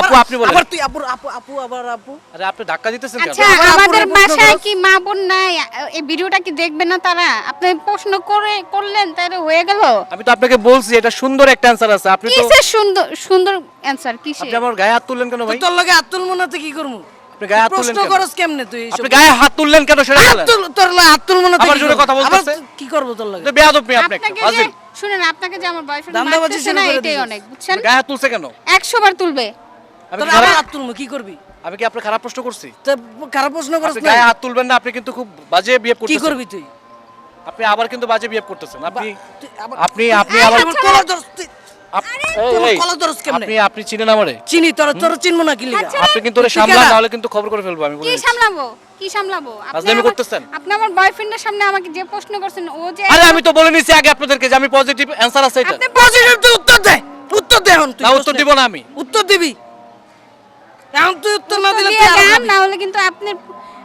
আপু আপনি বলেন। আবার তুই আপু আপু আপু আবার আপু। আরে আপনি ধাক্কা দিতেছেন কেন? আচ্ছা আমাদের বাসায় কি মা বোন নাই? এই ভিডিওটা কি দেখবে না তারা? আপনি প্রশ্ন করে করলেন তাহলে হয়ে গেল। আমি তো আপনাকে বলছি এটা সুন্দর একটা অ্যান্সার আছে। আপনি তো কিসের সুন্দর সুন্দর অ্যানসার কিসের? আপনি আমার গায়ে হাত তুললেন কেন ভাই? তোর লগে আতুল মনাতে কি করমু আপনি গায়ে হাত তুললেন প্রশ্ন কেন? কেমনে তুই আপনি গায়ে হাত তুললেন কেন সেটা বলেন। তোর লগে আতুল মনাতে আবার কি জোরে করব? কথা বলতেছে? কি করব তোর লগে? বেয়াদব আপনি আপনাকে শুনেন আপনাকে যে আমার বয়ফ্রেন্ড মারতেছে না এটাই অনেক বুঝছেন? গায়ে তুলছে কেন? 100 বার তুলবে। আমি তোর কি আবার খারাপ আতুল কি করবি? আমি কি আপনার খারাপ প্রশ্ন করছি? তো খারাপ প্রশ্ন করস আপনি না গায়ে হাত তুলবেন না আপনি কিন্তু খুব বাজে বিহেভ কি করতেছেন। করবি তুই? আপনি আবার কিন্তু বাজে বিহেভ করতেছেন। আপনি তুই আবার- আপনি আপনি এই, আবার আমার কলার ধরস তুই- আপ- এই, তুই এই, কলার ধরস কেমনে? আপনি আপনি চিনেন আমারে? চিনি তোর তোর চিনবো না কি লিগা। আচ্ছা। আপনি কিন্তু ওরে তুই সামলান কেডা? নাহলে কিন্তু খবর করে ফেলব আমি বলে কি দিচ্ছি। সামলাবো? কি সামলাবো? আপনি ফাজলামি আমার- করতেছেন? আপনি আমার বয়ফ্রেন্ডের সামনে আমাকে যে প্রশ্ন করছেন ও যে আরে আমি তো বলে নিছি আগে আপনাদেরকে যে আমি পজিটিভ অ্যানসার আছে এটা। আপনি পজিটিভ তুই উত্তর দে উত্তর দে এখন তুই না উত্তর। দিব না আমি। উত্তর দিবি। এখন তুই উত্তর না দিলে তুই আরও যান, না। হলে কিন্তু আপনার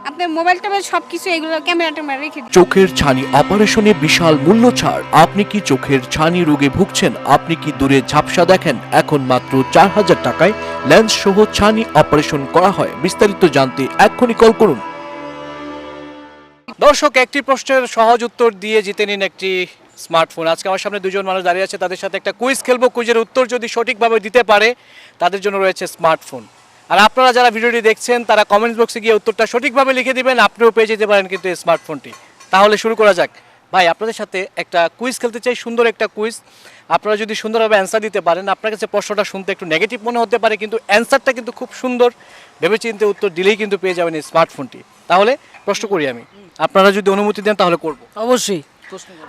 আপনার মোবাইল টোবাইল সবকিছু এগুলো ক্যামেরা ট্যামেরা রেখে দিন চোখের ছানি অপারেশনে বিশাল মূল্য ছাড়। আপনি কি চোখের ছানি রোগে ভুগছেন? আপনি কি দূরে ঝাপসা দেখেন? এখন মাত্র চার হাজার টাকায় লেন্স সহ ছানি অপারেশন করা হয়। বিস্তারিত জানতে এক্ষুনি কল করুন। দর্শক একটি প্রশ্নের সহজ উত্তর দিয়ে জিতে নিন একটি স্মার্টফোন আজকে আমার সামনে দুজন মানুষ দাঁড়িয়ে আছে। তাদের সাথে একটা কুইজ খেলব। কুইজের উত্তর যদি সঠিকভাবে দিতে পারে তাদের জন্য রয়েছে স্মার্টফোন আর আপনারা যারা ভিডিওটি দেখছেন তারা কমেন্ট বক্সে গিয়ে উত্তরটা সঠিকভাবে লিখে দিবেন। আপনিও পেয়ে যেতে পারেন কিন্তু এই স্মার্টফোনটি তাহলে শুরু করা যাক। ভাই আপনাদের সাথে একটা কুইজ খেলতে চাই সুন্দর একটা কুইজ আপনারা যদি সুন্দরভাবে অ্যান্সার দিতে পারেন আপনার কাছে প্রশ্নটা শুনতে একটু নেগেটিভ মনে হতে পারে কিন্তু অ্যান্সারটা কিন্তু খুব সুন্দর। ভেবেচিন্তে উত্তর দিলেই কিন্তু পেয়ে যাবেন এই স্মার্টফোনটি তাহলে প্রশ্ন করি আমি। আপনারা যদি অনুমতি দেন তাহলে করব। অবশ্যই।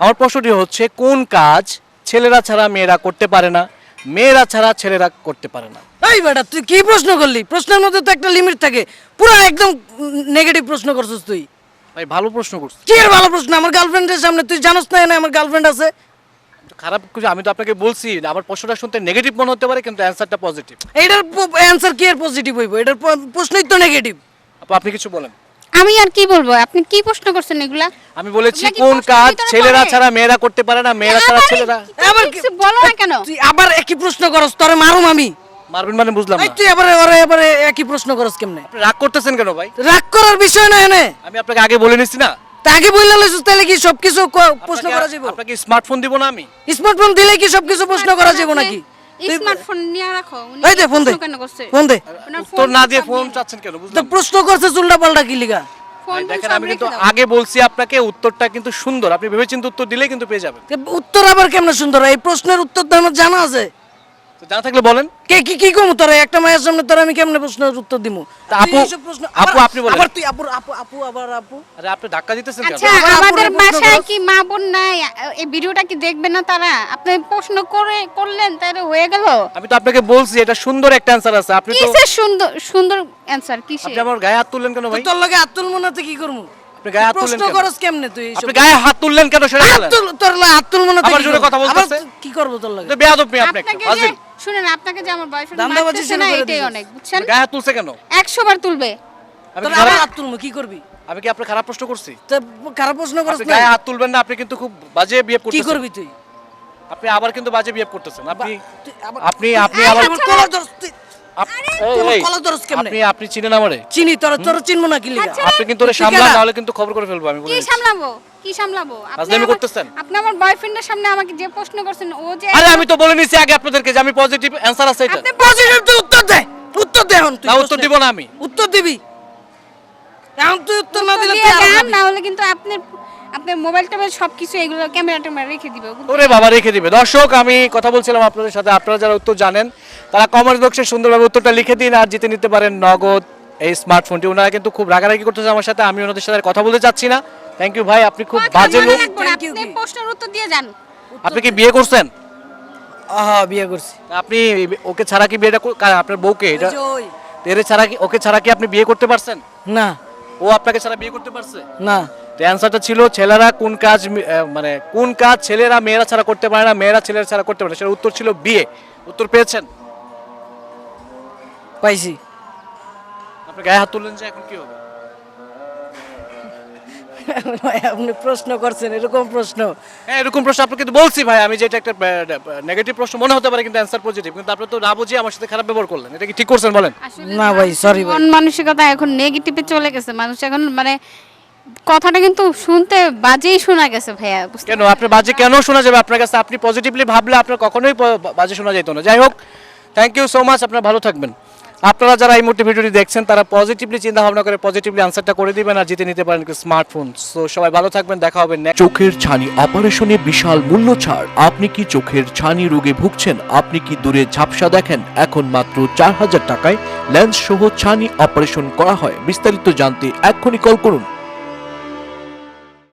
আমার প্রশ্নটি হচ্ছে কোন কাজ ছেলেরা ছাড়া মেয়েরা করতে পারে না? মেয়েরা ছাড়া ছেলেরা করতে পারে না। এই বেটা তুই কি প্রশ্ন করলি? প্রশ্নের মধ্যে তো একটা লিমিট থাকে। পুরো একদম নেগেটিভ প্রশ্ন করছিস তুই। ভাই ভালো প্রশ্ন করছি কি এর ভালো প্রশ্ন? আমার গার্লফ্রেন্ডের সামনে তুই জানোস না না আমার গার্লফ্রেন্ড আছে? খারাপ কিছু আমি তো আপনাকে বলছি আমার প্রশ্নটা শুনতে নেগেটিভ মনে হতে পারে কিন্তু অ্যান্সারটা পজিটিভ এইটার অ্যান্সার কি এর পজিটিভ হইব? এটার প্রশ্নই তো নেগেটিভ আপু আপনি কিছু বলেন। আমি আর কি বলব? আপনি কি প্রশ্ন করছেন এগুলা? আমি বলেছি কোন কাজ ছেলেরা ছাড়া মেয়েরা করতে পারে না মেয়েরা ছাড়া ছেলেরা আবার কিছু বলো না কেন? তুই আবার একই প্রশ্ন করস তোরে মারুম আমি। মারবেন মানে বুঝলাম না। তুই আবার ওরে এবারে একই প্রশ্ন করস কেমনে? আপনি রাগ করতেছেন কেন ভাই? রাগ করার বিষয় না এনে। আমি আপনাকে আগে বলে নিছি না। তাকে বললে লইছিস তাহলে কি সবকিছু প্রশ্ন করা যাবে আপনাকে স্মার্টফোন দিব না আমি। স্মার্টফোন দিলে কি সবকিছু প্রশ্ন করা যাবে নাকি? স্মার্টফোন নিয়ে রাখো এই দে ফোন দে প্রশ্ন কেন করছে? ফোন দে। উত্তর না দিয়ে ফোন চাচ্ছেন কেন বুঝলাম না। প্রশ্ন করছে উল্টা পাল্টা কি লিগা? দেখেন আমি কিন্তু আগে বলছি আপনাকে উত্তরটা কিন্তু সুন্দর। আপনি ভেবেচিন্তে উত্তর দিলেই কিন্তু পেয়ে যাবেন। উত্তর আবার কেমন সুন্দর এই প্রশ্নের উত্তর তো আমার জানা আছে। তো জানা থাকলে বলেন। কে কি কি কমু তোরা? একটা মায়ের সামনে তোরা আমি কেমনে প্রশ্নের উত্তর দিমু? আপু- প্রশ্ন আপু, আপনি বলেন। আবার তুই আপু আপু আপু আবার আপু। আরে আপনি ধাক্কা দিতেছেন কেন? আচ্ছা আমাদের বাসায় কি মা বোন নাই? এই ভিডিওটা কি দেখবে না তারা? আপনি প্রশ্ন করে করলেন তাহলে হয়ে গেল। আমি তো আপনাকে বলছি এটা সুন্দর একটা অ্যান্সার আছে। আপনি তো কিসের সুন্দর সুন্দর আপনি আমার গায়ে হাত তুললেন কেন ভাই? তোর লগে আতুল মনাতে কি করমু? আপনি গায়ে হাত তুললেন প্রশ্ন কেমনে তুই আপনি গায়ে হাত তুললেন কেন সেটা বলেন। তোর লগে আতুল মনাতে আবার কি জোরে করব? কথা বলতেছে? কি করব তোর লগে? বেয়াদব আপনি একটা শুনেন আপনাকে যে আমার বয়ফ্রেন্ড দাম মারতেছে শুরু না এটাই অনেক বুঝছেন? গায়ে হাত তুলছে কেন? 100 বার তুলবে। আমি তোর আবার হাত তুলবো কি করবি? আমি কি আপনার খারাপ প্রশ্ন করছি? তো খারাপ প্রশ্ন করছ না। গায়ে হাত তুলবেন না আপনি কিন্তু খুব বাজে বিহেভ কি করবি তুই? আপনি আবার কিন্তু বাজে বিহেভ করতেছেন। আপনি আপনি আপনি তুই আবার কেমনে? আপনি আপনি চিনেন আমারে। চিনি তোর তোর চিনবো না কি আপনি কিন্তু ওরে তুই নাহলে কিন্তু খবর করে ফেলব আমি কি সামলাবো? কি সামলাবো? আপনি করতেছেন? আপনি আমার বয়ফ্রেন্ডের সামনে আমাকে যে প্রশ্ন করছেন ও যে আরে আমি তো বলে নিছি আগে আপনাদেরকে যে আমি পজিটিভ অ্যান্সার আছে এটা। আপনি পজিটিভ উত্তর দে উত্তর দে এখন তুই না উত্তর দিব না আমি। উত্তর দিবি। এখন তুই উত্তর না দিলে তুই। না হলে কিন্তু আপনার আপনার মোবাইল টোবাইল সবকিছু এগুলো ক্যামেরা ট্যামেরা রেখে দিবে ওরে বাবা রেখে দিবে। দর্শক আমি কথা বলছিলাম আপনাদের সাথে। আপনারা যারা উত্তর জানেন তারা কমেন্ট বক্সে সুন্দরভাবে উত্তরটা লিখে দিন আর জিতে নিতে পারেন নগদ এই স্মার্টফোনটি ওনারা কিন্তু খুব রাগারাগি করতেছে আমার সাথে। আমি ওনাদের সাথে কথা বলতে চাচ্ছি না। থ্যাংক ইউ ভাই আপনি খুব বাজে লোক। আপনি প্রশ্নের উত্তর দিয়ে যান। আপনি কি বিয়ে করছেন? আহা বিয়ে করছি। আপনি ওকে ছাড়া কি বিয়েটা আপনার বউকে? এটা। এর ছাড়া কি ওকে ছাড়া কি আপনি বিয়ে করতে পারছেন? না। ও আপনাকে ছাড়া বিয়ে করতে পারছে? না। অ্যান্সারটা ছিল ছেলেরা কোন কাজ মানে কোন কাজ ছেলেরা মেয়েরা ছাড়া করতে পারে না মেয়েরা ছেলেরা ছাড়া করতে পারে না। সেটা উত্তর ছিল বিয়ে উত্তর পেয়েছেন? পাইছি। আপনি গায়ে হাত তুললেন যে এখন কি হবে? আপনি প্রশ্ন করছেন এরকম প্রশ্ন। হ্যাঁ এরকম প্রশ্ন আপনাকে তো বলছি ভাই আমি যে এটা একটা নেগেটিভ প্রশ্ন মনে হতে পারে কিন্তু অ্যান্সার পজিটিভ কিন্তু আপনি তো না বুঝিয়ে আমার সাথে খারাপ ব্যবহার করলেন। এটা কি ঠিক করছেন বলেন? না ভাই সরি মন মানসিকতা এখন নেগেটিভে চলে গেছে। মানুষ এখন মানে কথাটা কিন্তু শুনতে বাজেই শোনা গেছে ভাইয়া কেন? আপনি বাজে কেন শোনা যাবে? আপনার কাছে আপনি পজিটিভলি ভাবলে আপনার কখনোই বাজে শোনা যেত না। যাই হোক থ্যাংক ইউ সো মাচ আপনারা ভালো থাকবেন। আপনারা যারা এই মুহূর্তে ভিডিওটি দেখছেন তারা পজিটিভলি চিন্তা ভাবনা করে পজিটিভলি আনসারটা করে দিবেন আর জিতে নিতে পারেন স্মার্টফোন সো সবাই ভালো থাকবেন দেখা হবে চোখের ছানি অপারেশনে বিশাল মূল্য ছাড়। আপনি কি চোখের ছানি রোগে ভুগছেন? আপনি কি দূরে ঝাপসা দেখেন? এখন মাত্র চার হাজার টাকায় লেন্স সহ ছানি অপারেশন করা হয়। বিস্তারিত জানতে এক্ষুনি কল করুন।